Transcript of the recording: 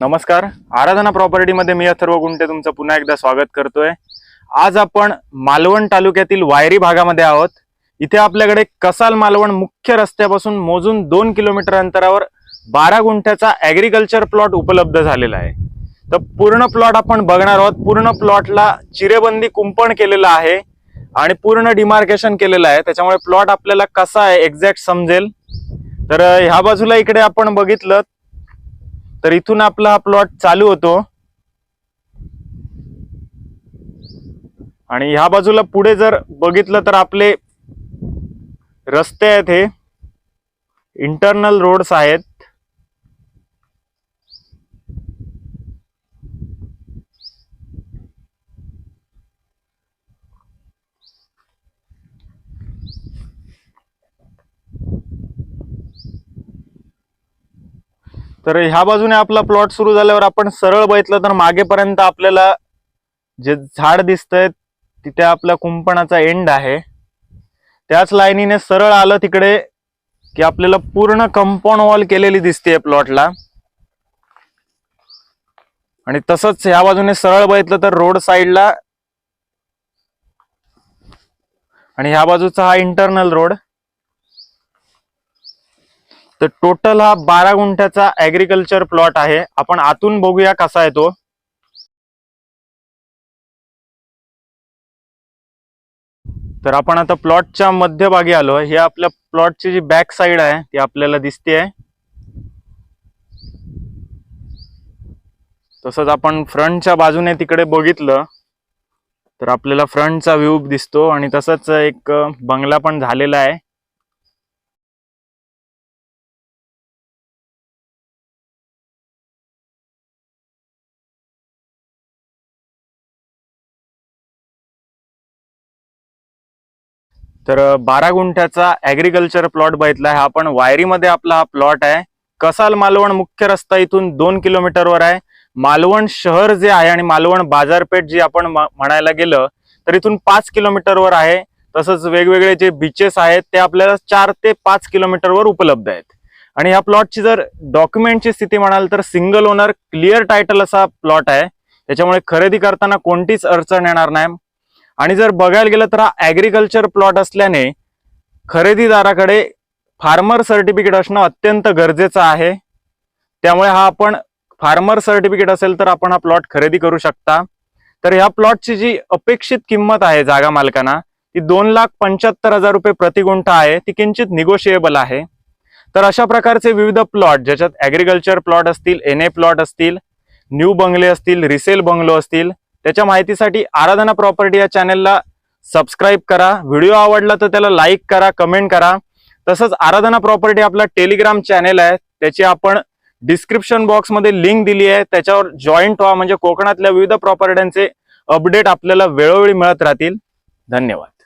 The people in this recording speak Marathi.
नमस्कार. आराधना प्रॉपर्टीमध्ये मी अथर्व गुंटे तुमचं पुन्हा एकदा स्वागत करतोय. आज आपण मालवण तालुक्यातील वायरी भागामध्ये आहोत. इथे आपल्याकडे कसाल मालवण मुख्य रस्त्यापासून मोजून दोन किलोमीटर अंतरावर बारा गुंठ्याचा ॲग्रिकल्चर प्लॉट उपलब्ध झालेला आहे. तर पूर्ण प्लॉट आपण बघणार आहोत. पूर्ण प्लॉटला चिरेबंदी कुंपण केलेलं आहे आणि पूर्ण डिमार्केशन केलेलं आहे. त्याच्यामुळे प्लॉट आपल्याला कसा आहे एक्झॅक्ट समजेल. तर ह्या बाजूला इकडे आपण बघितलं तर इथून आपला हा प्लॉट चालू होतो. आणि ह्या बाजूला पुढे जर बघितलं तर आपले रस्ते आहेत हे. इंटरनल रोड्स आहेत. तर ह्या बाजूने आपला प्लॉट सुरू झाल्यावर आपण सरळ बघितलं तर मागेपर्यंत आपल्याला जे झाड दिसतंय तिथे आपला कुंपणाचा एंड आहे. त्याच लाईनीने सरळ आलं तिकडे की आपल्याला पूर्ण कंपाऊंड वॉल केलेली दिसते प्लॉटला आणि तसंच ह्या बाजूने सरळ बघितलं तर रोड साईडला आणि ह्या बाजूचा हा इंटरनल रोड तर टोटल हा बारा गुंठ्याचा ऍग्रिकल्चर प्लॉट आहे. आपण आतून बघूया कसा आहे तो. तर आपण आता प्लॉटच्या मध्यभागी आलो. हे आपल्या प्लॉटची जी बॅक साईड आहे ती आपल्याला दिसते तसंच आपण फ्रंटच्या बाजूने तिकडे बघितलं तर आपल्याला फ्रंटचा व्ह्यू दिसतो. आणि तसंच एक बंगला पण झालेला आहे. तर बारा गुंठ्याचा ऍग्रिकल्चर प्लॉट बघितला. हा आपण वायरीमध्ये आपला हा प्लॉट आहे. कसाल मालवण मुख्य रस्ता इथून दोन किलोमीटरवर आहे. मालवण शहर जे आहे आणि मालवण बाजारपेठ जी आपण म्हणायला गेलं तर इथून पाच किलोमीटरवर आहे. तसंच वेगवेगळे जे बीचेस आहेत ते आपल्याला चार ते पाच किलोमीटरवर उपलब्ध आहेत. आणि ह्या प्लॉटची जर डॉक्युमेंटची स्थिती म्हणाल तर सिंगल ओनर क्लिअर टायटल असा प्लॉट आहे. त्याच्यामुळे खरेदी करताना कोणतीच अडचण येणार नाही. आणि जर बघायला गेलं तर हा ॲग्रिकल्चर प्लॉट असल्याने खरेदीदाराकडे फार्मर सर्टिफिकेट असणं अत्यंत गरजेचं आहे. त्यामुळे हा आपण फार्मर सर्टिफिकेट असेल तर आपण हा प्लॉट खरेदी करू शकता. तर ह्या प्लॉटची जी अपेक्षित किंमत आहे जागा मालकांना ती दोन लाख पंच्याहत्तर हजार रुपये प्रतिगुंठा आहे. ती किंचित निगोशिएबल आहे. तर अशा प्रकारचे विविध प्लॉट ज्याच्यात ॲग्रिकल्चर प्लॉट असतील एन ए प्लॉट असतील न्यू बंगले असतील रिसेल बंगलो असतील त्याच्या माहितीसाठी आराधना प्रॉपर्टी या चॅनलला सबस्क्राईब करा. व्हिडिओ आवडला तर त्याला लाईक करा कमेंट करा. तसंच आराधना प्रॉपर्टी आपला टेलिग्राम चॅनेल आहे. त्याची आपण डिस्क्रिप्शन बॉक्समध्ये लिंक दिली आहे. त्याच्यावर जॉईंट व्हा म्हणजे कोकणातल्या विविध प्रॉपर्ट्यांचे अपडेट आपल्याला वेळोवेळी मिळत राहतील. धन्यवाद.